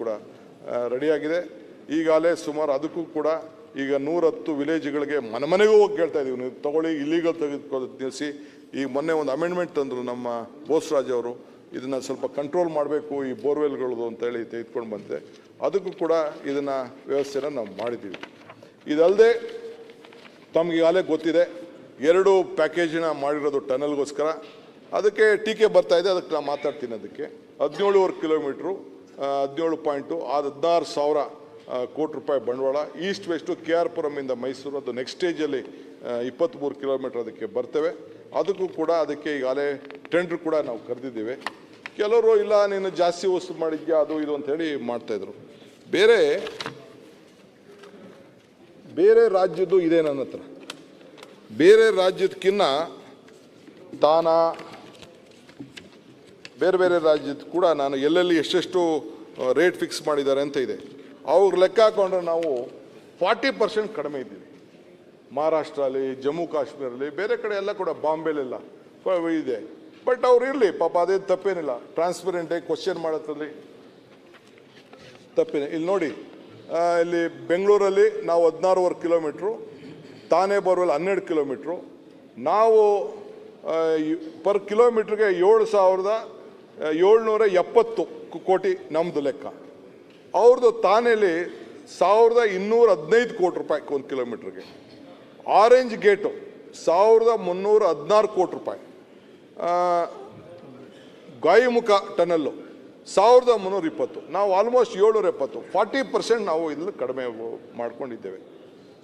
ಕೂಡ ರೆಡಿಯಾಗಿದೆ ಈಗಾಗಲೇ ಸುಮಾರು ಅದಕ್ಕೂ ಕೂಡ ಈಗ ನೂರತ್ತು ವಿಲೇಜ್ಗಳಿಗೆ ಮನೆ ಮನೆಗೂ ಹೋಗಿ ಕೇಳ್ತಾ ಇದೀವಿ. ನೀವು ತಗೊಳ್ಳಿ ಇಲ್ಲಿಗಲ್ ತೆಗೆದುಕೊಂಡು ತಿಳಿಸಿ. ಈಗ ಮೊನ್ನೆ ಒಂದು ಅಮೆಂಡ್ಮೆಂಟ್ ತಂದರು ನಮ್ಮ ಬೋಸ್ರಾಜ್ ಅವರು. ಇದನ್ನು ಸ್ವಲ್ಪ ಕಂಟ್ರೋಲ್ ಮಾಡಬೇಕು, ಈ ಬೋರ್ವೆಲ್ಗಳದು ಅಂತೇಳಿ ತೆಗೆದುಕೊಂಡು ಬಂದೆ ಅದಕ್ಕೂ ಕೂಡ ಇದನ್ನು ವ್ಯವಸ್ಥೆನ ನಾವು ಮಾಡಿದ್ದೀವಿ. ಇದಲ್ಲದೆ ತಮ್ಗೆ ಈಗಾಗಲೇ ಗೊತ್ತಿದೆ, ಎರಡು ಪ್ಯಾಕೇಜಿನ ಮಾಡಿರೋದು ಟನಲ್ಗೋಸ್ಕರ ಅದಕ್ಕೆ ಟೀಕೆ ಬರ್ತಾ ಇದೆ, ಅದಕ್ಕೆ ನಾನು ಮಾತಾಡ್ತೀನಿ ಅದಕ್ಕೆ. ಹದಿನೇಳುವರೆ ಕಿಲೋಮೀಟ್ರು ಹದಿನೇಳು ಪಾಯಿಂಟು ಅದು ಹದಿನಾರು ಸಾವಿರ ಕೋಟಿ ರೂಪಾಯಿ ಬಂಡವಾಳ. ಈಸ್ಟ್ ವೆಸ್ಟು ಕೆ ಆರ್ ಪುರಮಿಂದ ಮೈಸೂರು, ಅದು ನೆಕ್ಸ್ಟ್ ಸ್ಟೇಜಲ್ಲಿ ಇಪ್ಪತ್ತ್ಮೂರು ಕಿಲೋಮೀಟ್ರ್ ಅದಕ್ಕೆ ಬರ್ತೇವೆ. ಅದಕ್ಕೂ ಕೂಡ ಅದಕ್ಕೆ ಈಗಾಗಲೇ ಟೆಂಡ್ರ್ ಕೂಡ ನಾವು ಕರೆದಿದ್ದೀವಿ. ಕೆಲವರು, ಇಲ್ಲ, ನೀನು ಜಾಸ್ತಿ ವಸ್ತು ಮಾಡಿದ್ಯಾ, ಅದು ಇದು ಅಂತೇಳಿ ಮಾಡ್ತಾಯಿದ್ರು ಬೇರೆ ಬೇರೆ ರಾಜ್ಯದ್ದು ಇದೆ ನನ್ನ ಹತ್ರ. ಬೇರೆ ರಾಜ್ಯದಕ್ಕಿನ್ನ ತಾನ ಬೇರೆ ಬೇರೆ ರಾಜ್ಯದ ಕೂಡ ನಾನು ಎಲ್ಲೆಲ್ಲಿ ಎಷ್ಟೆಷ್ಟು ರೇಟ್ ಫಿಕ್ಸ್ ಮಾಡಿದ್ದಾರೆ ಅಂತ ಇದೆ. ಅವ್ರ ಲೆಕ್ಕ ಹಾಕೊಂಡ್ರೆ ನಾವು ಫಾರ್ಟಿ ಪರ್ಸೆಂಟ್ ಕಡಿಮೆ ಇದ್ದೀವಿ. ಮಹಾರಾಷ್ಟ್ರ ಅಲ್ಲಿ ಜಮ್ಮು ಕಾಶ್ಮೀರಲ್ಲಿ ಬೇರೆ ಕಡೆ ಎಲ್ಲ ಕೂಡ ಬಾಂಬೆಲೆಲ್ಲ ಇದೆ. ಬಟ್ ಅವ್ರು ಇರಲಿ, ಪಾಪ ಅದೇನು ತಪ್ಪೇನಿಲ್ಲ. ಟ್ರಾನ್ಸ್ಪರೆಂಟಾಗಿ ಕ್ವಶನ್ ಮಾಡೋದ್ರಲ್ಲಿ ತಪ್ಪೇನೆ. ಇಲ್ಲಿ ನೋಡಿ ಇಲ್ಲಿ ಬೆಂಗಳೂರಲ್ಲಿ ನಾವು ಹದಿನಾರೂವರೆ ಕಿಲೋಮೀಟ್ರು, ತಾನೇ ಬೋರ್ವೆಲ್ ಹನ್ನೆರಡು ಕಿಲೋಮೀಟ್ರು. ನಾವು ಪರ್ ಕಿಲೋಮೀಟ್ರಿಗೆ ಏಳು ಸಾವಿರದ ಏಳ್ನೂರ ಎಪ್ಪತ್ತು ಕೋಟಿ ನಮ್ಮದು ಲೆಕ್ಕ. ಅವ್ರದ್ದು ತಾನೇಲಿ ಸಾವಿರದ ಇನ್ನೂರ ಹದಿನೈದು ಕೋಟಿ ರೂಪಾಯಿ ಒಂದು ಕಿಲೋಮೀಟ್ರಿಗೆ. ಆರೆಂಜ್ ಗೇಟು ಸಾವಿರದ ಮುನ್ನೂರ ಹದಿನಾರು ಕೋಟಿ ರೂಪಾಯಿ. ಗಾಯಿಮುಖ ಟನಲ್ಲು ಸಾವಿರದ ಮುನ್ನೂರ ಇಪ್ಪತ್ತು ನಾವು ಆಲ್ಮೋಸ್ಟ್ ಏಳ್ನೂರ ಎಪ್ಪತ್ತು ಫಾರ್ಟಿ ಪರ್ಸೆಂಟ್ ನಾವು ಇದನ್ನು ಕಡಿಮೆ ಮಾಡ್ಕೊಂಡಿದ್ದೇವೆ.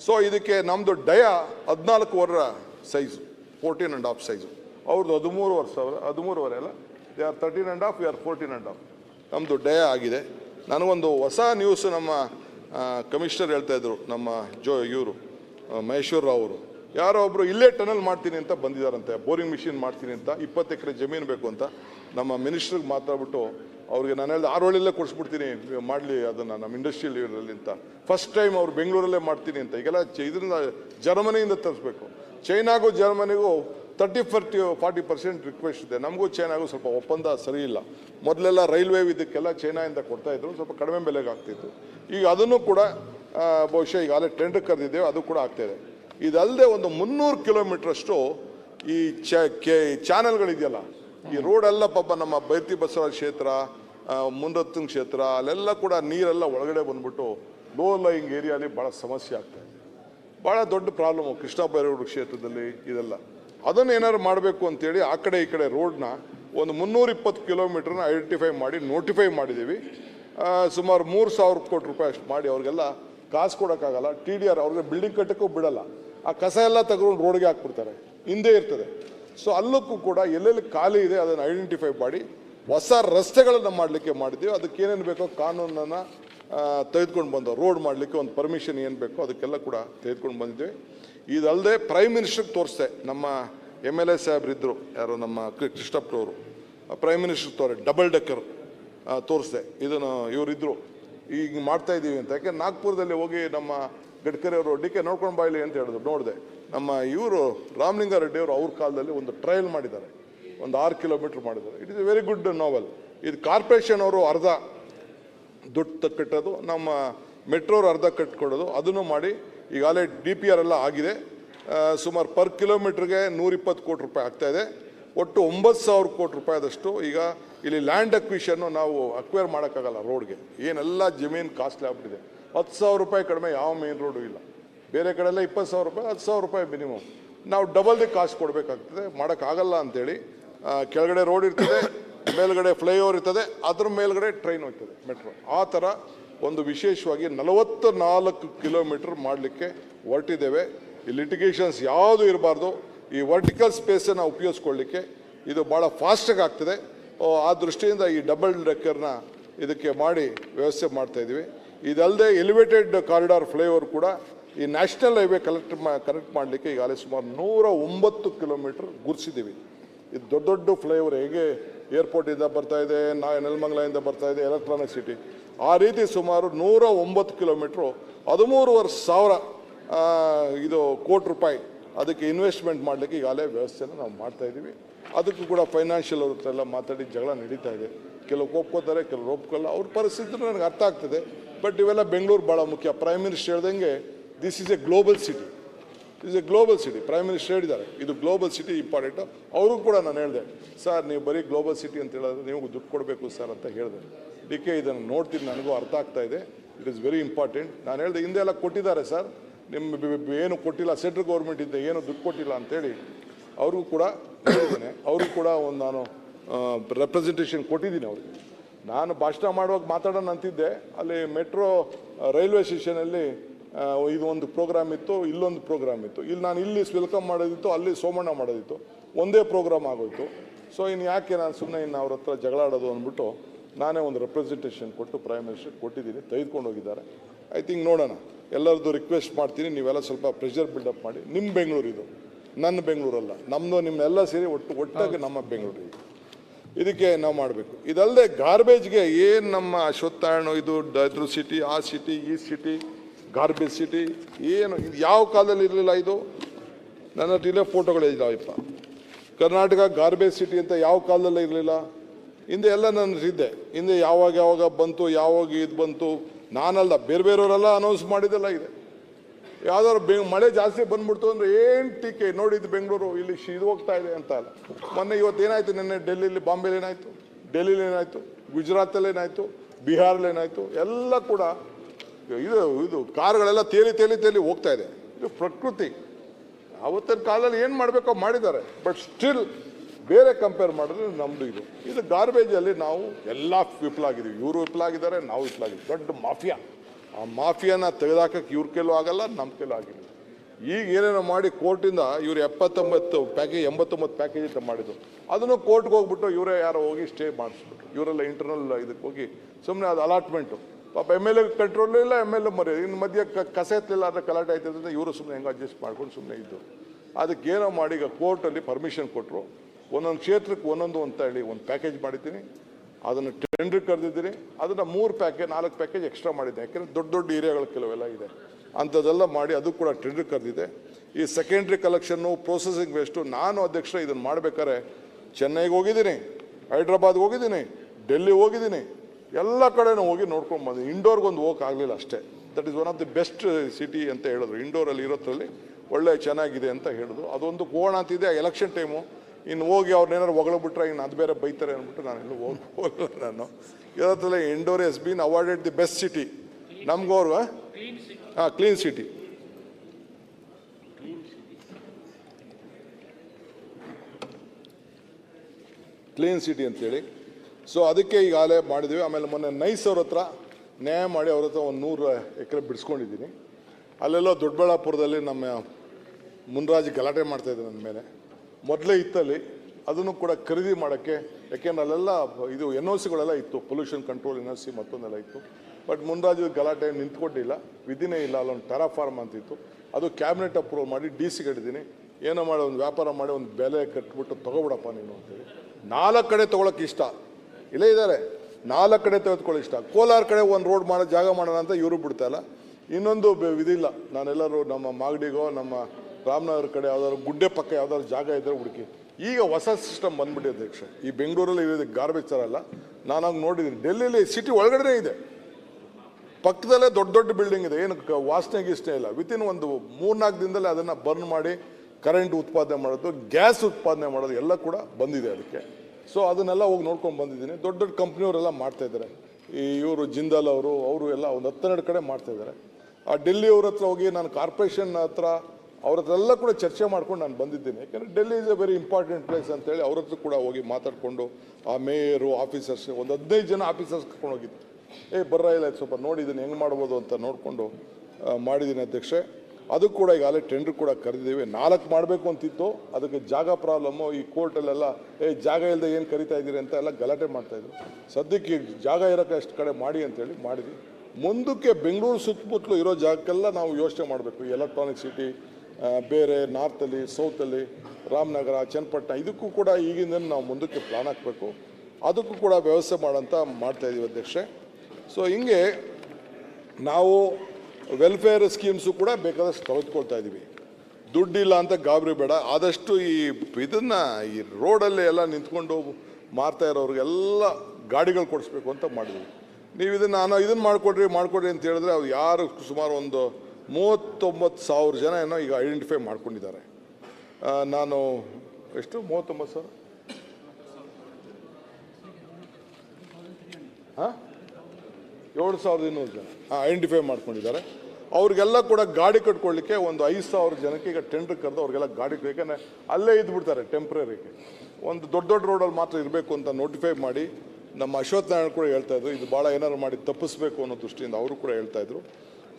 ಸೊ, ಇದಕ್ಕೆ ನಮ್ಮದು dia ಹದಿನಾಲ್ಕುವರೆ size, fourteen and half size. ಅವ್ರದ್ದು ಹದಿಮೂರುವರೆ ಸಾವಿರ, ಹದಿಮೂರುವರೆ ಅಲ್ಲ? They are thirteen and half we are fourteen and half ನಮ್ಮದು ಡಯ ಆಗಿದೆ. ನನಗೊಂದು ಹೊಸ ನ್ಯೂಸ್ ನಮ್ಮ ಕಮಿಷನರ್ ಹೇಳ್ತಾ ಇದ್ರು, ನಮ್ಮ ಜೋ, ಇವರು ಮಹೇಶ್ವರ್ ರಾವ್ ಅವರು. ಯಾರೋ ಒಬ್ಬರು ಇಲ್ಲೇ ಟನಲ್ ಮಾಡ್ತೀನಿ ಅಂತ ಬಂದಿದ್ದಾರಂತೆ ಬೋರಿಂಗ್ ಮಿಷಿನ್ ಮಾಡ್ತೀನಿ ಅಂತ, ಇಪ್ಪತ್ತು ಎಕರೆ ಜಮೀನು ಬೇಕು ಅಂತ ನಮ್ಮ ಮಿನಿಸ್ಟ್ರಿಗೆ ಮಾತಾಡ್ಬಿಟ್ಟು ಅವ್ರಿಗೆ ನಾನು ಹೇಳಿದೆ ಆರೋಳಿಲ್ಲೇ ಕೊಡಿಸ್ಬಿಡ್ತೀನಿ ಮಾಡಲಿ ಅದನ್ನು ನಮ್ಮ ಇಂಡಸ್ಟ್ರಿಯಲ್ ಇದರಲ್ಲಿ ಅಂತ. ಫಸ್ಟ್ ಟೈಮ್ ಅವ್ರು ಬೆಂಗಳೂರಲ್ಲೇ ಮಾಡ್ತೀನಿ ಅಂತ, ಈಗೆಲ್ಲ ಇದರಿಂದ ಜರ್ಮನಿಯಿಂದ ತರಿಸ್ಬೇಕು. ಚೈನಾಗೂ ಜರ್ಮನಿಗೂ thirty forty forty percent request ಇದೆ. ನಮಗೂ ಚೈನಾಗೂ ಸ್ವಲ್ಪ ಒಪ್ಪಂದ ಸರಿ ಇಲ್ಲ. ಮೊದಲೆಲ್ಲ ರೈಲ್ವೆ ಇದಕ್ಕೆಲ್ಲ ಚೈನಾಯಿಂದ ಕೊಡ್ತಾ ಇದ್ರು. ಸ್ವಲ್ಪ ಕಡಿಮೆ ಬೆಲೆಗೆ ಆಗ್ತಿತ್ತು. ಈಗ ಅದನ್ನು ಕೂಡ ಬಹುಶಃ ಬಹುಶಃ ಅಲ್ಲೇ ಟೆಂಡರ್ ಕರೆದಿದ್ದೇವೆ, ಅದು ಕೂಡ ಆಗ್ತಾಯಿದೆ ಇದಲ್ಲದೆ ಒಂದು ಮುನ್ನೂರು ಕಿಲೋಮೀಟ್ರಷ್ಟು ಈ ಚ ಕೆ, ಚಾನಲ್ಗಳಿದೆಯಲ್ಲ, ಈ ರೋಡೆಲ್ಲ ಪಾಪ ನಮ್ಮ ಬೈತಿ ಬಸವರಾಜ ಕ್ಷೇತ್ರ ಮುಂದತ್ತಿನ ಕ್ಷೇತ್ರ, ಅಲ್ಲೆಲ್ಲ ಕೂಡ ನೀರೆಲ್ಲ ಒಳಗಡೆ ಬಂದ್ಬಿಟ್ಟು ಲೋ ಲೈಯಿಂಗ್ ಏರಿಯಾಲಿ ಭಾಳ ಸಮಸ್ಯೆ ಆಗ್ತಾ ಇದೆ. ಭಾಳ ದೊಡ್ಡ ಪ್ರಾಬ್ಲಮ್ ಕೃಷ್ಣ ಬೈರೇಗೌಡ ಕ್ಷೇತ್ರದಲ್ಲಿ ಇದೆಲ್ಲ. ಅದನ್ನು ಏನಾದ್ರು ಮಾಡಬೇಕು ಅಂತೇಳಿ ಆ ಕಡೆ ಈ ಕಡೆ ರೋಡ್ನ ಒಂದು ಮುನ್ನೂರಿಪ್ಪತ್ತು ಕಿಲೋಮೀಟ್ರನ್ನ ಐಡೆಂಟಿಫೈ ಮಾಡಿ ನೋಟಿಫೈ ಮಾಡಿದ್ದೀವಿ ಸುಮಾರು ಮೂರು ಸಾವಿರ ಕೋಟಿ ರೂಪಾಯಿ ಅಷ್ಟು ಮಾಡಿ ಅವ್ರಿಗೆಲ್ಲ ಕಾಸು ಕೊಡೋಕ್ಕಾಗಲ್ಲ. ಟಿ ಡಿ ಆರ್ ಅವ್ರಿಗೆ ಬಿಲ್ಡಿಂಗ್ ಕಟ್ಟಕ್ಕೂ ಬಿಡಲ್ಲ. ಆ ಕಸ ಎಲ್ಲ ತಗೊಂಡು ರೋಡ್ಗೆ ಹಾಕ್ಬಿಡ್ತಾರೆ. ಹಿಂದೆ ಇರ್ತದೆ. ಸೊ ಅಲ್ಲಕ್ಕೂ ಕೂಡ ಎಲ್ಲೆಲ್ಲಿ ಖಾಲಿ ಇದೆ ಅದನ್ನು ಐಡೆಂಟಿಫೈ ಮಾಡಿ, ಹೊಸ ರಸ್ತೆಗಳನ್ನು ಮಾಡಲಿಕ್ಕೆ ಮಾಡಿದ್ದೀವಿ. ಅದಕ್ಕೆ ಏನೇನು ಬೇಕೋ ಕಾನೂನನ್ನು ತೆಗೆದುಕೊಂಡು ಬಂದು ರೋಡ್ ಮಾಡಲಿಕ್ಕೆ ಒಂದು ಪರ್ಮಿಷನ್ ಏನು ಬೇಕೋ ಅದಕ್ಕೆಲ್ಲ ಕೂಡ ತೆಗೆದುಕೊಂಡು ಬಂದಿದ್ದೀವಿ. ಇದಲ್ಲದೆ ಪ್ರೈಮ್ ಮಿನಿಸ್ಟರ್ಗೆ ತೋರಿಸ್ದೆ ನಮ್ಮ ಎಂ ಎಲ್ ಎ ಸಾಹೇಬ್ರು ಇದ್ದರು ಯಾರು ನಮ್ಮ ಕೃಷ್ಣಪ್ಪನವರು. ಪ್ರೈಮ್ ಮಿನಿಸ್ಟರ್ ತೋರೆ ಡಬಲ್ ಡೆಕ್ಕರ್ ತೋರಿಸ್ದೆ. ಇದನ್ನು ಇವರಿದ್ದರು ಈಗ ಮಾಡ್ತಾ ಇದ್ದೀವಿ ಅಂತ. ಯಾಕೆ ನಾಗ್ಪುರದಲ್ಲಿ ಹೋಗಿ ನಮ್ಮ ಗಡ್ಕರಿ ಅವರು ಡಿ ಕೆ ನೋಡ್ಕೊಂಡು ಬಾಯಿಲಿ ಅಂತ ಹೇಳಿದ್ರು, ನೋಡಿದೆ. ನಮ್ಮ ಇವರು ರಾಮಲಿಂಗಾರೆಡ್ಡಿ ಅವರು ಅವ್ರ ಕಾಲದಲ್ಲಿ ಒಂದು ಟ್ರಯಲ್ ಮಾಡಿದ್ದಾರೆ. ಒಂದು ಆರು ಕಿಲೋಮೀಟ್ರ್ ಮಾಡಿದ್ದಾರೆ. It is a very good ನಾವೆಲ್ ಇದು ಕಾರ್ಪೊರೇಷನ್ ಅವರು ಅರ್ಧ ದುಡ್ಡು ಕಟ್ಟೋದು ನಮ್ಮ ಮೆಟ್ರೋರು ಅರ್ಧ ಕಟ್ಕೊಡೋದು. ಅದನ್ನು ಮಾಡಿ ಈಗಾಗಲೇ ಡಿ ಪಿ ಆರ್ ಎಲ್ಲ ಆಗಿದೆ. ಸುಮಾರು ಪರ್ ಕಿಲೋಮೀಟ್ರಿಗೆ ನೂರಿಪ್ಪತ್ತು ಕೋಟಿ ರೂಪಾಯಿ ಆಗ್ತಾ ಇದೆ. ಒಟ್ಟು ಒಂಬತ್ತು ಸಾವಿರ ಕೋಟಿ ರೂಪಾಯಿದಷ್ಟು ಈಗ ಇಲ್ಲಿ ಲ್ಯಾಂಡ್ ಅಕ್ವಿಷನ್ನು ನಾವು ಅಕ್ವೈರ್ ಮಾಡೋಕ್ಕಾಗಲ್ಲ ರೋಡ್ಗೆ. ಏನೆಲ್ಲ ಜಮೀನು ಕಾಸ್ಟ್ಲಿ ಆಗ್ಬಿಟ್ಟಿದೆ. ಹತ್ತು ಸಾವಿರ ರೂಪಾಯಿ ಕಡಿಮೆ ಯಾವ ಮೇನ್ ರೋಡು ಇಲ್ಲ. ಬೇರೆ ಕಡೆ ಎಲ್ಲ ಇಪ್ಪತ್ತು ಸಾವಿರ ರೂಪಾಯಿ ಹತ್ತು ಸಾವಿರ ರೂಪಾಯಿ ಮಿನಿಮಮ್. ನಾವು ಡಬಲ್ದೇ ಕಾಸ್ಟ್ ಕೊಡಬೇಕಾಗ್ತದೆ. ಮಾಡೋಕ್ಕಾಗಲ್ಲ ಅಂತೇಳಿ ಆ, ಕೆಳಗಡೆ ರೋಡ್ ಇರ್ತದೆ ಮೇಲ್ಗಡೆ ಫ್ಲೈಓವರ್ ಇರ್ತದೆ ಅದ್ರ ಮೇಲ್ಗಡೆ ಟ್ರೈನ್ ಹೋಗ್ತದೆ ಮೆಟ್ರೋ. ಆ ಥರ ಒಂದು ವಿಶೇಷವಾಗಿ ನಲವತ್ತು ನಾಲ್ಕು ಕಿಲೋಮೀಟ್ರ್ ಮಾಡಲಿಕ್ಕೆ ಹೊರಟಿದ್ದೇವೆ. ಈ ಲಿಟಿಗೇಷನ್ಸ್ ಯಾವುದು ಇರಬಾರ್ದು, ಈ ವರ್ಟಿಕಲ್ ಸ್ಪೇಸನ್ನು ಉಪಯೋಗಿಸ್ಕೊಳ್ಳಿಕ್ಕೆ ಇದು ಭಾಳ ಫಾಸ್ಟಾಗಿ ಆಗ್ತದೆ. ಆ ದೃಷ್ಟಿಯಿಂದ ಈ ಡಬಲ್ ಡೆಕ್ಕರ್ನ ಇದಕ್ಕೆ ಮಾಡಿ ವ್ಯವಸ್ಥೆ ಮಾಡ್ತಾ ಇದ್ದೀವಿ. ಇದಲ್ಲದೆ ಎಲಿವೇಟೆಡ್ ಕಾರಿಡಾರ್ ಫ್ಲೈಓವರ್ ಕೂಡ ಈ ನ್ಯಾಷನಲ್ ಹೈವೇ ಕಲೆಕ್ಟ್ ಮಾ ಕನೆಕ್ಟ್ ಮಾಡಲಿಕ್ಕೆ ಈಗಾಗಲೇ ಸುಮಾರು ನೂರ ಒಂಬತ್ತು ಕಿಲೋಮೀಟರ್ ಗುರ್ಸಿದ್ದೀವಿ. ಇದು ದೊಡ್ಡ ದೊಡ್ಡ ಫ್ಲೈಓವರ್ ಹೇಗೆ ಏರ್ಪೋರ್ಟಿಂದ ಬರ್ತಾ ಇದೆ, ನಾ ಬರ್ತಾ ಇದೆ ಎಲೆಕ್ಟ್ರಾನಿಕ್ ಸಿಟಿ ಆ ರೀತಿ ಸುಮಾರು ನೂರ ಒಂಬತ್ತು ಕಿಲೋಮೀಟ್ರು ಹದಿಮೂರುವರೆ ಸಾವಿರ ಇದು ಕೋಟಿ ರೂಪಾಯಿ ಅದಕ್ಕೆ ಇನ್ವೆಸ್ಟ್ಮೆಂಟ್ ಮಾಡಲಿಕ್ಕೆ ಈಗಾಗಲೇ ವ್ಯವಸ್ಥೆಯನ್ನು ನಾವು ಮಾಡ್ತಾ ಇದ್ದೀವಿ. ಅದಕ್ಕೂ ಕೂಡ ಫೈನಾನ್ಷಿಯಲ್ ಅವ್ರ ಹತ್ರ ಎಲ್ಲ ಮಾತಾಡಿ ಜಗಳ ನಡೀತಾ ಇದೆ. ಕೆಲವು ಒಪ್ಕೋತಾರೆ ಕೆಲವರು ಒಪ್ಕೊಲ್ಲ ಅವ್ರ ಪರಿಸ್ಥಿತಿ ನನಗೆ ಅರ್ಥ ಆಗ್ತದೆ. ಬಟ್ ಇವೆಲ್ಲ ಬೆಂಗಳೂರು ಭಾಳ ಮುಖ್ಯ. ಪ್ರೈಮ್ ಮಿನಿಸ್ಟರ್ ಹೇಳ್ದಂಗೆ this is a global city is a global city prime minister ಹೇಳಿದ್ದಾರೆ, ಇದು ಗ್ಲೋಬಲ್ ಸಿಟಿ ಇಂಪಾರ್ಟೆಂಟು ಅವರು ಕೂಡ ನಾನು ಹೇಳಿದೆ ಸರ್ ನೀವು ಬರೀ ಗ್ಲೋಬಲ್ ಸಿಟಿ ಅಂತ ಹೇಳಿದ್ರೆ ನೀವು ದುಡ್ಡು ಕೊಡಬೇಕು ಸರ್ ಅಂತ ಹೇಳಿದೆ. ಡಿ ಕೆ ಇದನ್ನು ನೋಡ್ತೀನಿ, ನನಗೂ ಅರ್ಥ ಆಗ್ತಾ ಇದೆ. ಇಟ್ ಇಸ್ ವೆರಿ ಇಂಪಾರ್ಟೆಂಟ್ ನಾನು ಹೇಳಿದೆ, ಹಿಂದೆ ಎಲ್ಲ ಕೊಟ್ಟಿದ್ದಾರೆ ಸರ್ ನಿಮ್ಮ ಏನು ಕೊಟ್ಟಿಲ್ಲ ಸೆಂಟ್ರಲ್ ಗೌರ್ಮೆಂಟಿಂದ ಏನು ದುಡ್ಡು ಕೊಟ್ಟಿಲ್ಲ ಅಂತೇಳಿ ಅವ್ರಿಗೂ ಕೂಡ ಹೇಳಿದ್ದೇನೆ. ಅವ್ರಿಗೂ ಕೂಡ ಒಂದು ನಾನು ರೆಪ್ರೆಸೆಂಟೇಷನ್ ಕೊಟ್ಟಿದ್ದೀನಿ ಅವ್ರಿಗೆ. ನಾನು ಭಾಷಣ ಮಾಡುವಾಗ ಮಾತಾಡೋಣ ಅಂತಿದ್ದೆ. ಅಲ್ಲಿ ಮೆಟ್ರೋ ರೈಲ್ವೆ ಸ್ಟೇಷನಲ್ಲಿ ಒಂದು ಪ್ರೋಗ್ರಾಮ್ ಇತ್ತು, ಇಲ್ಲೊಂದು ಪ್ರೋಗ್ರಾಮ್ ಇತ್ತು. ಇಲ್ಲಿ ನಾನು ಇಲ್ಲಿ ವೆಲ್ಕಮ್ ಮಾಡೋದಿತ್ತು, ಅಲ್ಲಿ ಸೋಮಣ್ಣ ಮಾಡೋದಿತ್ತು. ಒಂದೇ ಪ್ರೋಗ್ರಾಮ್ ಆಗೋಯ್ತು. ಸೊ ಇನ್ನು ಯಾಕೆ ನಾನು ಸುಮ್ಮನೆ ಇನ್ನು ಅವ್ರ ಹತ್ರ ಜಗಳಾಡೋದು ಅಂದ್ಬಿಟ್ಟು ನಾನೇ ಒಂದು ರೆಪ್ರೆಸೆಂಟೇಷನ್ ಕೊಟ್ಟು ಪ್ರೈಮ್ ಮಿನಿಸ್ಟರ್ ಕೊಟ್ಟಿದ್ದೀನಿ, ತೆಗೆದುಕೊಂಡು ಹೋಗಿದ್ದಾರೆ. ಐ ಥಿಂಕ್ ನೋಡೋಣ. ಎಲ್ಲರದ್ದು ರಿಕ್ವೆಸ್ಟ್ ಮಾಡ್ತೀನಿ, ನೀವೆಲ್ಲ ಸ್ವಲ್ಪ ಪ್ರೆಷರ್ ಬಿಲ್ಡಪ್ ಮಾಡಿ. ನಿಮ್ಮ ಬೆಂಗಳೂರು ಇದು. ನನ್ನ ಬೆಂಗಳೂರಲ್ಲ ನಮ್ಮದು ನಿಮ್ಮೆಲ್ಲ ಸೇರಿ ಒಟ್ಟು, ಒಟ್ಟಾಗಿ ನಮ್ಮ ಬೆಂಗಳೂರು ಇದು. ಇದಕ್ಕೆ ನಾವು ಮಾಡಬೇಕು. ಇದಲ್ಲದೆ ಗಾರ್ಬೇಜ್ಗೆ ಏನು ನಮ್ಮ ಅಶ್ವತ್ಥಾಯಣ ಇದು ಡೈದ್ರು ಸಿಟಿ ಆ ಸಿಟಿ ಈ ಸಿಟಿ ಗಾರ್ಬೇಜ್ ಸಿಟಿ ಏನು, ಇದು ಯಾವ ಕಾಲದಲ್ಲಿ ಇರಲಿಲ್ಲ ಇದು? ನನ್ನ ಇಲ್ಲೇ ಫೋಟೋಗಳು ಇದ್ದಾವಪ್ಪ ಕರ್ನಾಟಕ ಗಾರ್ಬೇಜ್ ಸಿಟಿ ಅಂತ ಯಾವ ಕಾಲದಲ್ಲೇ ಇರಲಿಲ್ಲ? ಹಿಂದೆ ಎಲ್ಲ ನನ್ನ ಇದ್ದೆ ಹಿಂದೆ ಯಾವಾಗ ಯಾವಾಗ ಬಂತು, ಯಾವಾಗ ಇದು ಬಂತು ನಾನಲ್ಲ ಬೇರೆ ಬೇರೆಯವರೆಲ್ಲ ಅನೌನ್ಸ್ ಮಾಡಿದೆಲ್ಲ ಇದೆ. ಯಾವ್ದಾದ್ರು ಬೆ ಮಳೆ ಜಾಸ್ತಿ ಬಂದ್ಬಿಡ್ತು ಅಂದ್ರೆ ಏನು ಟೀಕೆ? ನೋಡಿದ್ದು ಬೆಂಗಳೂರು, ಇಲ್ಲಿ ಇದು ಹೋಗ್ತಾ ಇದೆ ಅಂತ ಅಲ್ಲ. ಮೊನ್ನೆ ಇವತ್ತು ಏನಾಯ್ತು? ನಿನ್ನೆ ಡೆಲ್ಲಿಲಿ ಬಾಂಬೆಲಿ ಏನಾಯ್ತು? ಡೆಲ್ಲಿಲಿ ಏನಾಯ್ತು? ಗುಜರಾತಲ್ಲಿ ಏನಾಯ್ತು? ಬಿಹಾರಲ್ಲಿ ಏನಾಯ್ತು? ಎಲ್ಲ ಕೂಡ ಇದು ಇದು ಕಾರ್ಗಳೆಲ್ಲ ತೇಲಿ ತೇಲಿ ತೇಲಿ ಹೋಗ್ತಾ ಇದೆ. ಇದು ಪ್ರಕೃತಿ. ಅವತ್ತಿನ ಕಾಲದಲ್ಲಿ ಏನು ಮಾಡಬೇಕೋ? ಮಾಡಿದ್ದಾರೆ. ಬಟ್ ಸ್ಟಿಲ್ ಬೇರೆ ಕಂಪೇರ್ ಮಾಡಿದ್ರೆ ನಮ್ಮದು ಇದು. ಇದು ಗಾರ್ಬೇಜಲ್ಲಿ ನಾವು ಎಲ್ಲ ವಿಫಲಾಗಿದ್ದೀವಿ ಇವರು ವಿಫಲಾಗಿದ್ದಾರೆ ನಾವು ವಿಫಲಾಗಿದ್ದೀವಿ ದೊಡ್ಡ ಮಾಫಿಯಾ ಆ ಮಾಫಿಯಾನ ತೆಗೆದಾಕಕ್ಕೆ ಇವ್ರ ಕೆಲವು ಆಗಲ್ಲ ನಮ್ಮ ಕೆಲವು ಆಗಿಲ್ಲ. ಈಗ ಏನೇನೋ ಮಾಡಿ ಕೋರ್ಟಿಂದ ಇವ್ರು ಎಪ್ಪತ್ತೊಂಬತ್ತು ಪ್ಯಾಕೇಜ್ ಎಂಬತ್ತೊಂಬತ್ತು ಪ್ಯಾಕೇಜ್ ಅಂತ ಮಾಡಿದ್ರು ಅದನ್ನು ಕೋರ್ಟ್ಗೆ ಹೋಗ್ಬಿಟ್ಟು ಇವರೇ ಯಾರೋ ಹೋಗಿ ಸ್ಟೇ ಮಾಡಿಸ್ಬಿಟ್ರು. ಇವರೆಲ್ಲ ಇಂಟರ್ನಲ್ ಇದಕ್ಕೆ ಹೋಗಿ ಸುಮ್ಮನೆ ಅದು ಅಲಾಟ್ಮೆಂಟು ಪಾಪ ಎಂ ಎಲ್ ಎ ಕಂಟ್ರೋಲ್ ಇಲ್ಲ ಎಂ ಎಲ್ ಎ ಮರಿ ಇನ್ನು ಮಧ್ಯೆ ಕಸ ಎತ್ತಲಿಲ್ಲ ಅಂದರೆ ಗಲಾಟೆ ಆಯ್ತದೆ ಇವರು ಸುಮ್ಮನೆ ಹೆಂಗೆ ಅಡ್ಜಸ್ಟ್ ಮಾಡ್ಕೊಂಡು ಸುಮ್ಮನೆ ಇದ್ದು. ಅದಕ್ಕೆ ಏನೋ ಮಾಡಿ ಈಗ ಕೋರ್ಟಲ್ಲಿ ಪರ್ಮಿಷನ್ ಕೊಟ್ಟರು ಒಂದೊಂದು ಕ್ಷೇತ್ರಕ್ಕೆ ಒಂದೊಂದು ಅಂತ ಹೇಳಿ ಒಂದು ಪ್ಯಾಕೇಜ್ ಮಾಡಿದ್ದೀನಿ. ಅದನ್ನು ಟೆಂಡರ್ ಕರೆದಿದ್ದೀನಿ. ಅದನ್ನು ಮೂರು ಪ್ಯಾಕೇಜ್ ನಾಲ್ಕು ಪ್ಯಾಕೇಜ್ ಎಕ್ಸ್ಟ್ರಾ ಮಾಡಿದ್ದೆ. ಯಾಕೆಂದರೆ ದೊಡ್ಡ ದೊಡ್ಡ ಏರಿಯಾಗಳು ಕೆಲವೆಲ್ಲ ಇದೆ. ಅಂಥದ್ದೆಲ್ಲ ಮಾಡಿ ಅದು ಕೂಡ ಟೆಂಡರ್ ಕರೆದಿದೆ ಈ ಸೆಕೆಂಡ್ರಿ ಕಲೆಕ್ಷನ್ನು ಪ್ರೊಸೆಸಿಂಗ್ ವೇಸ್ಟು ನಾನು ಅಧ್ಯಕ್ಷ ಇದನ್ನು ಮಾಡಬೇಕಾದ್ರೆ ಚೆನ್ನೈಗೆ ಹೋಗಿದ್ದೀನಿ, ಹೈದ್ರಾಬಾದ್ಗೆ ಹೋಗಿದ್ದೀನಿ, ಡೆಲ್ಲಿ ಹೋಗಿದ್ದೀನಿ. ಎಲ್ಲ ಕಡೆನೂ ಹೋಗಿ ನೋಡ್ಕೊಂಡು ಬಂದಿದ್ದೀನಿ ಇಂಡೋರ್ಗೆ ಒಂದು ಹೋಗಕ್ಕೆ ಆಗಲಿಲ್ಲ ಅಷ್ಟೇ. That is one of the best city ಅಂತ ಹೇಳಿದ್ರು. ಇಂಡೋರಲ್ಲಿ ಇರೋದ್ರಲ್ಲಿ ಒಳ್ಳೆ ಚೆನ್ನಾಗಿದೆ ಅಂತ ಹೇಳಿದ್ರು. ಅದೊಂದು ಹೋಗೋಣ ಅಂತಿದೆ ಎಲೆಕ್ಷನ್ ಟೈಮು ಇನ್ನು ಹೋಗಿ ಅವ್ರನ್ನೇನಾರು ಹೊಗಳಬಿಟ್ರೆ ಇನ್ನು ಅದು ಬೇರೆ ಬೈತಾರೆ ಅಂದ್ಬಿಟ್ಟು ನಾನು ಎಲ್ಲೂ ಹೋಗಿ ಹೋಗಲ್ಲ ನಾನು. ಇರೋದ್ರಲ್ಲೇ Indore has been awarded the best city ನಮ್ಗೂ ಅವ್ರು ಹಾಂ ಕ್ಲೀನ್ ಸಿಟಿ ಕ್ಲೀನ್ ಸಿಟಿ ಅಂತೇಳಿ. ಸೊ ಅದಕ್ಕೆ ಈಗಾಗಲೇ ಮಾಡಿದ್ವಿ. ಆಮೇಲೆ ಮೊನ್ನೆ ನೈಸ್ ಅವ್ರ ಹತ್ರ ನ್ಯಾಯ ಮಾಡಿ ಅವ್ರ ಹತ್ರ ಒಂದು ನೂರು ಎಕರೆ ಬಿಡಿಸ್ಕೊಂಡಿದ್ದೀನಿ. ಅಲ್ಲೆಲ್ಲೋ ದೊಡ್ಡಬಳ್ಳಾಪುರದಲ್ಲಿ ನಮ್ಮ ಮುನ್ರಾಜ್ ಗಲಾಟೆ ಮಾಡ್ತಾಯಿದ್ದೆ ನನ್ನ ಮೇಲೆ. ಮೊದಲೇ ಇತ್ತಲ್ಲಿ ಅದನ್ನು ಕೂಡ ಖರೀದಿ ಮಾಡೋಕ್ಕೆ, ಯಾಕೆಂದ್ರೆ ಅಲ್ಲೆಲ್ಲ ಇದು ಎನ್ ಓ ಸಿಗಳೆಲ್ಲ ಇತ್ತು. Pollution control N O C ಮತ್ತೊಂದೆಲ್ಲ ಇತ್ತು. ಬಟ್ ಮುನ್ರಾಜ್ ಗಲಾಟೆ ನಿಂತ್ಕೊಂಡಿಲ್ಲ. ವಿಧಿನೇ ಇಲ್ಲ, ಅಲ್ಲೊಂದು ಫಾರ್ಮ್ ಅಂತಿತ್ತು ಅದು ಕ್ಯಾಬಿನೆಟ್ ಅಪ್ರೂವ್ ಮಾಡಿ ಡಿ ಸಿ ಕಟ್ಟಿದ್ದೀನಿ ಏನೋ ಮಾಡಿ, ಒಂದು ವ್ಯಾಪಾರ ಮಾಡಿ, ಒಂದು ಬೆಲೆ ಕಟ್ಬಿಟ್ಟು ತೊಗೊಬಿಡಪ್ಪ ನೀನು ಅಂತೇಳಿ. ನಾಲ್ಕು ಕಡೆ ತೊಗೊಳಕ್ಕೆ ಇಷ್ಟ. ಇಲ್ಲೇ ಇದ್ದಾರೆ. ನಾಲ್ಕು ಕಡೆ ತೆಗೆದುಕೊಳ್ಳೋ ಇಷ್ಟ. ಕೋಲಾರ ಕಡೆ ಒಂದು ರೋಡ್ ಮಾಡೋ, ಜಾಗ ಮಾಡೋಣ ಅಂತ ಇವರು ಬಿಡ್ತಾ ಇಲ್ಲ. ಇನ್ನೊಂದು ಇದಿಲ್ಲ. ನಾನೆಲ್ಲರೂ ನಮ್ಮ ಮಾಗಡಿಗೋ, ನಮ್ಮ ರಾಮನಗರ ಕಡೆ ಯಾವ್ದಾದ್ರು ಗುಡ್ಡೆ ಪಕ್ಕ ಯಾವ್ದಾದ್ರು ಜಾಗ ಇದ್ದರೆ ಹುಡುಕಿ. ಈಗ ಹೊಸ ಸಿಸ್ಟಮ್ ಬಂದ್ಬಿಟ್ಟಿದೆ ಅಧ್ಯಕ್ಷ ಈ ಬೆಂಗಳೂರಲ್ಲಿ ಇರೋದು ಗಾರ್ಬೇಜ್ ಥರ ಅಲ್ಲ. ನಾನು ನಾನಾಗ ನೋಡಿದ್ದೀನಿ ಡೆಲ್ಲಿಲಿ ಸಿಟಿ ಒಳಗಡೆ ಇದೆ. ಪಕ್ಕದಲ್ಲೇ ದೊಡ್ಡ ದೊಡ್ಡ ಬಿಲ್ಡಿಂಗ್ ಇದೆ. ಏನು ವಾಸನೆ ಗೀಸನೆ ಇಲ್ಲ. ವಿತಿನ್ ಒಂದು ಮೂರ್ನಾಲ್ಕು ದಿನದಲ್ಲೇ ಅದನ್ನು ಬರ್ನ್ ಮಾಡಿ ಕರೆಂಟ್ ಉತ್ಪಾದನೆ ಮಾಡೋದು ಗ್ಯಾಸ್ ಉತ್ಪಾದನೆ ಮಾಡೋದು ಎಲ್ಲ ಕೂಡ ಬಂದಿದೆ ಅದಕ್ಕೆ. ಸೊ ಅದನ್ನೆಲ್ಲ ಹೋಗಿ ನೋಡ್ಕೊಂಡು ಬಂದಿದ್ದೀನಿ. ದೊಡ್ಡ ದೊಡ್ಡ ಕಂಪ್ನಿಯವರೆಲ್ಲ ಮಾಡ್ತಾಯಿದ್ದಾರೆ ಈ ಇವರು ಜಿಂದಾಲ್ ಅವರು ಅವರು ಎಲ್ಲ ಒಂದು ಹತ್ತೆರಡು ಕಡೆ ಮಾಡ್ತಾಯಿದ್ದಾರೆ ಆ ಡೆಲ್ಲಿ ಅವ್ರ ಹತ್ರ ಹೋಗಿ ನಾನು ಕಾರ್ಪೊರೇಷನ್ ಹತ್ರ ಅವ್ರ ಹತ್ರ ಎಲ್ಲ ಕೂಡ ಚರ್ಚೆ ಮಾಡ್ಕೊಂಡು ನಾನು ಬಂದಿದ್ದೀನಿ. ಯಾಕಂದರೆ Delhi is a very important place ಅಂತೇಳಿ ಅವ್ರ ಹತ್ರ ಕೂಡ ಹೋಗಿ ಮಾತಾಡಿಕೊಂಡು, ಆ ಮೇಯರು ಆಫೀಸರ್ಸ್ ಒಂದು ಹದಿನೈದು ಜನ ಆಫೀಸರ್ಸ್ ಕರ್ಕೊಂಡು ಹೋಗಿದ್ದೆ. ಏ, ಬರ್ರ ಇಲ್ಲ, ಸ್ವಲ್ಪ ನೋಡಿ ಇದನ್ನು ಹೆಂಗೆ ಮಾಡ್ಬೋದು ಅಂತ ನೋಡಿಕೊಂಡು ಮಾಡಿದ್ದೀನಿ ಅಧ್ಯಕ್ಷೆ. ಅದು ಕೂಡ ಈಗ ಈಗಾಗಲೇ ಟೆಂಡರ್ ಕೂಡ ಕರೆದಿದ್ದೀವಿ. ನಾಲ್ಕು ಮಾಡಬೇಕು ಅಂತಿತ್ತು. ಅದಕ್ಕೆ ಜಾಗ ಪ್ರಾಬ್ಲಮ್ಮು ಈ ಕೋರ್ಟಲ್ಲೆಲ್ಲ ಏ, ಜಾಗ ಇಲ್ಲದೆ ಏನು ಕರಿತಾ ಇದ್ದೀರಿ ಅಂತ ಎಲ್ಲ ಗಲಾಟೆ ಮಾಡ್ತಾಯಿದ್ರು ಸದ್ಯಕ್ಕೆ ಜಾಗ ಇರೋಕ್ಕೆ ಅಷ್ಟು ಕಡೆ ಮಾಡಿ ಅಂತೇಳಿ ಮಾಡಿದ್ವಿ. ಮುಂದಕ್ಕೆ ಬೆಂಗಳೂರು ಸುತ್ತಮುತ್ತಲು ಇರೋ ಜಾಗಕ್ಕೆಲ್ಲ ನಾವು ಯೋಚನೆ ಮಾಡಬೇಕು. ಎಲೆಕ್ಟ್ರಾನಿಕ್ ಸಿಟಿ ಬೇರೆ ನಾರ್ತಲ್ಲಿ ಸೌತಲ್ಲಿ ರಾಮನಗರ, ಚನ್ನಪಟ್ಟಣ, ಇದಕ್ಕೂ ಕೂಡ ಈಗಿಂದ ನಾವು ಮುಂದಕ್ಕೆ ಪ್ಲಾನ್ ಹಾಕಬೇಕು. ಅದಕ್ಕೂ ಕೂಡ ವ್ಯವಸ್ಥೆ ಮಾಡೋಂಥ ಮಾಡ್ತಾ ಇದ್ದೀವಿ ಅಧ್ಯಕ್ಷೆ. ಸೊ ಹಿಂಗೆ ನಾವು ವೆಲ್ಫೇರ್ ಸ್ಕೀಮ್ಸು ಕೂಡ ಬೇಕಾದಷ್ಟು ತೆಗೆದುಕೊಳ್ತಾ ಇದ್ದೀವಿ ದುಡ್ಡಿಲ್ಲ ಅಂತ ಗಾಬರಿ ಬೇಡ. ಆದಷ್ಟು ಈ ಇದನ್ನು ಈ ರೋಡಲ್ಲಿ ಎಲ್ಲ ನಿಂತ್ಕೊಂಡು ಮಾರ್ತಾ ಇರೋರಿಗೆಲ್ಲ ಗಾಡಿಗಳು ಕೊಡಿಸ್ಬೇಕು ಅಂತ ಮಾಡಿದ್ವಿ. ನೀವು ಇದನ್ನು ನಾನು ಇದನ್ನ ಮಾಡಿಕೊಡ್ರಿ ಮಾಡಿಕೊಡ್ರಿ ಅಂತ ಹೇಳಿದ್ರೆ ಅವ್ರು ಯಾರು ಸುಮಾರು ಒಂದು ಮೂವತ್ತೊಂಬತ್ತು ಸಾವಿರ ಜನ ಏನೋ ಈಗ ಐಡೆಂಟಿಫೈ ಮಾಡ್ಕೊಂಡಿದ್ದಾರೆ. ನಾನು ಎಷ್ಟು? ಮೂವತ್ತೊಂಬತ್ತು ಸಾವಿರ? ಹಾಂ? ಏಳು ಸಾವಿರದ ಇನ್ನೂರು ಜನ. ಹಾಂ ಐಡೆಂಟಿಫೈ ಮಾಡ್ಕೊಂಡಿದ್ದಾರೆ. ಅವ್ರಿಗೆಲ್ಲ ಕೂಡ ಗಾಡಿ ಕಟ್ಕೊಳ್ಳಿಕ್ಕೆ ಒಂದು ಐದು ಸಾವಿರ ಜನಕ್ಕೆ ಈಗ ಟೆಂಡರ್ ಕರೆದು ಅವ್ರಿಗೆಲ್ಲ ಗಾಡಿ ಯಾಕಂದರೆ ಅಲ್ಲೇ ಇದ್ಬಿಡ್ತಾರೆ ಟೆಂಪ್ರರಿಗೆ ಒಂದು ದೊಡ್ಡ ದೊಡ್ಡ ರೋಡಲ್ಲಿ ಮಾತ್ರ ಇರಬೇಕು ಅಂತ ನೋಟಿಫೈ ಮಾಡಿ ನಮ್ಮ ಅಶ್ವತ್ಥನಾರಾಯಣ ಕೂಡ ಹೇಳ್ತಾ ಇದ್ರು. ಇದು ಭಾಳ ಏನಾದ್ರು ಮಾಡಿ ತಪ್ಪಿಸ್ಬೇಕು ಅನ್ನೋ ದೃಷ್ಟಿಯಿಂದ ಅವರು ಕೂಡ ಹೇಳ್ತಾ ಇದ್ರು.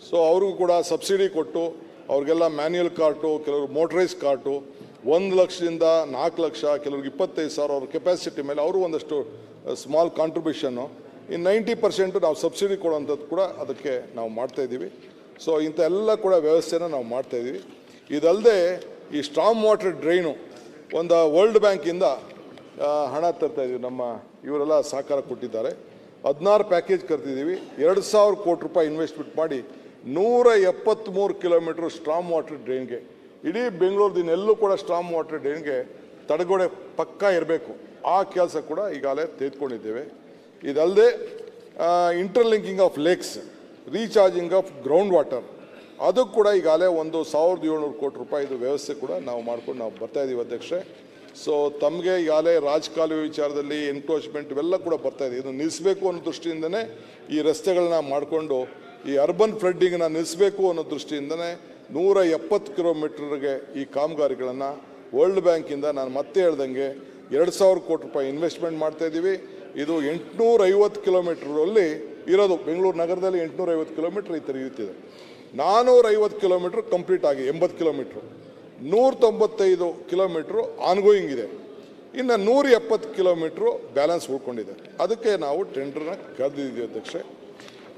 ಸೊ ಅವ್ರಿಗೂ ಕೂಡ ಸಬ್ಸಿಡಿ ಕೊಟ್ಟು, ಅವ್ರಿಗೆಲ್ಲ ಮ್ಯಾನ್ಯಲ್ ಕಾರ್ಟು, ಕೆಲವರು ಮೋಟ್ರೈಸ್ ಕಾರ್ಟು, ಒಂದು ಲಕ್ಷದಿಂದ ನಾಲ್ಕು ಲಕ್ಷ, ಕೆಲವ್ರಿಗೆ ಇಪ್ಪತ್ತೈದು ಸಾವಿರ ಅವ್ರ ಕೆಪಾಸಿಟಿ ಮೇಲೆ ಅವರು ಒಂದಷ್ಟು ಸ್ಮಾಲ್ ಕಾಂಟ್ರಿಬ್ಯೂಷನ್ನು ಇನ್ನು ನೈಂಟಿ ಪರ್ಸೆಂಟು ನಾವು ಸಬ್ಸಿಡಿ ಕೊಡುವಂಥದ್ದು ಕೂಡ ಅದಕ್ಕೆ ನಾವು ಮಾಡ್ತಾಯಿದ್ದೀವಿ ಸೊ ಇಂಥ ಎಲ್ಲ ಕೂಡ ವ್ಯವಸ್ಥೆನ ನಾವು ಮಾಡ್ತಾಯಿದ್ದೀವಿ ಇದಲ್ಲದೆ ಈ ಸ್ಟ್ರಾಂಗ್ ವಾಟರ್ ಡ್ರೈನು ಒಂದು ವರ್ಲ್ಡ್ ಬ್ಯಾಂಕಿಂದ ಹಣ ತರ್ತಾ ಇದ್ದೀವಿ. ನಮ್ಮ ಇವರೆಲ್ಲ ಸಹಕಾರ ಕೊಟ್ಟಿದ್ದಾರೆ. ಹದಿನಾರು ಪ್ಯಾಕೇಜ್ ಕರ್ತಿದ್ದೀವಿ ಎರಡು ಸಾವಿರ ಕೋಟಿ ರೂಪಾಯಿ ಇನ್ವೆಸ್ಟ್ಮೆಂಟ್ ಮಾಡಿ ನೂರ ಎಪ್ಪತ್ತ್ಮೂರು ಕಿಲೋಮೀಟ್ರ್ ಸ್ಟ್ರಾಮ್ ವಾಟರ್ ಡ್ರೈನ್ಗೆ. ಇಡೀ ಬೆಂಗಳೂರಿನ ಎಲ್ಲೂ ಕೂಡ ಸ್ಟ್ರಾಮ್ ವಾಟರ್ ಡ್ರೈನ್ಗೆ ತಡೆಗೋಡೆ ಪಕ್ಕ ಇರಬೇಕು. ಆ ಕೆಲಸ ಕೂಡ ಈಗಾಗಲೇ ತೆಗೆದುಕೊಂಡಿದ್ದೇವೆ. ಇದಲ್ಲದೆ interlinking of lakes recharging of ground water ಅದು ಕೂಡ ಈಗಾಗಲೇ ಒಂದು ಸಾವಿರದ ಏಳ್ನೂರು ಕೋಟಿ ರೂಪಾಯಿದು ವ್ಯವಸ್ಥೆ ಕೂಡ ನಾವು ಮಾಡ್ಕೊಂಡು ನಾವು ಬರ್ತಾ ಇದ್ದೀವಿ ಅಧ್ಯಕ್ಷೆ ಸೊ ತಮಗೆ ಈಗಾಗಲೇ ರಾಜಕಾಲುವೆ ವಿಚಾರದಲ್ಲಿ ಎನ್ಕ್ರೋಚ್ಮೆಂಟ್ ಇವೆಲ್ಲ ಕೂಡ ಬರ್ತಾ ಇದೆ. ಇದು ನಿಲ್ಲಿಸಬೇಕು ಅನ್ನೋ ದೃಷ್ಟಿಯಿಂದನೇ ಈ ರಸ್ತೆಗಳನ್ನ ಮಾಡಿಕೊಂಡು ಈ ಅರ್ಬನ್ ಫ್ಲಡ್ಡಿಂಗ್ನ ನಿಲ್ಲಿಸಬೇಕು ಅನ್ನೋ ದೃಷ್ಟಿಯಿಂದನೇ ನೂರ ಎಪ್ಪತ್ತು ಕಿಲೋಮೀಟರ್ಗೆ ಈ ಕಾಮಗಾರಿಗಳನ್ನು ವರ್ಲ್ಡ್ ಬ್ಯಾಂಕಿಂದ ನಾನು ಮತ್ತೆ ಹೇಳ್ದಂಗೆ ಎರಡು ಸಾವಿರ ಕೋಟಿ ರೂಪಾಯಿ ಇನ್ವೆಸ್ಟ್ಮೆಂಟ್ ಮಾಡ್ತಾ ಇದ್ದೀವಿ. ಇದು ಎಂಟುನೂರ ಐವತ್ತು ಕಿಲೋಮೀಟ್ರಲ್ಲಿ ಇರೋದು ಬೆಂಗಳೂರು ನಗರದಲ್ಲಿ ಎಂಟುನೂರ ಐವತ್ತು ಕಿಲೋಮೀಟ್ರ್ ಈ ಥರ ಇರ್ತಿದೆ ನಾನ್ನೂರ ಐವತ್ತು ಕಿಲೋಮೀಟ್ರ್ ಕಂಪ್ಲೀಟ್ ಆಗಿ ಎಂಬತ್ತು ಕಿಲೋಮೀಟ್ರು. ನೂರ ತೊಂಬತ್ತೈದು ಕಿಲೋಮೀಟ್ರು ಆನ್ಗೋಯಿಂಗ್ ಇದೆ. ಇನ್ನು ನೂರ ಎಪ್ಪತ್ತು ಕಿಲೋಮೀಟ್ರು ಬ್ಯಾಲೆನ್ಸ್ ಉಳ್ಕೊಂಡಿದೆ. ಅದಕ್ಕೆ ನಾವು ಟೆಂಡರ್ನ ಕರೆದಿದ್ದೀವಿ ಅಧ್ಯಕ್ಷೆ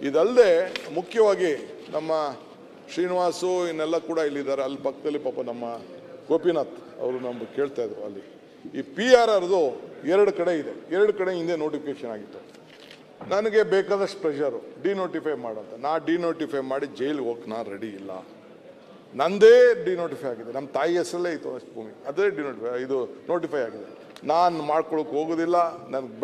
ಇದಲ್ಲದೆ ಮುಖ್ಯವಾಗಿ ನಮ್ಮ ಶ್ರೀನಿವಾಸು ಇನ್ನೆಲ್ಲ ಕೂಡ ಇಲ್ಲಿದ್ದಾರೆ. ಅಲ್ಲಿ ಪಕ್ಕದಲ್ಲಿ ಪಾಪ ನಮ್ಮ ಗೋಪಿನಾಥ್ ಅವರು ನಮ್ಗೆ ಕೇಳ್ತಾ ಇದ್ರು ಅಲ್ಲಿ. ಈ ಪಿ ಆರ್ ಆರ್ದು ಎರಡು ಕಡೆ ಇದೆ. ಎರಡು ಕಡೆ ಹಿಂದೆ ನೋಟಿಫಿಕೇಶನ್ ಆಗಿತ್ತು. ನನಗೆ ಬೇಕಾದಷ್ಟು ಪ್ರೆಷರು ಡಿನೋಟಿಫೈ ಮಾಡಂತ ನಾ ಡಿನೋಟಿಫೈ ಮಾಡಿ ಜೈಲಿಗೆ ಹೋಗಿ ನಾ ರೆಡಿ ಇಲ್ಲ. ನಂದೇ ಡಿನೋಟಿಫೈ ಆಗಿದೆ. ನಮ್ಮ ತಾಯಿ ಹೆಸರಲ್ಲೇ ಇತ್ತು ಅಷ್ಟು ಭೂಮಿ. ಅದೇ ಡಿನೋಟಿಫೈ ಇದು ನೋಟಿಫೈ ಆಗಿದೆ. ನಾನು ಮಾಡ್ಕೊಳಕ್ಕೆ ಹೋಗೋದಿಲ್ಲ. ನನಗೆ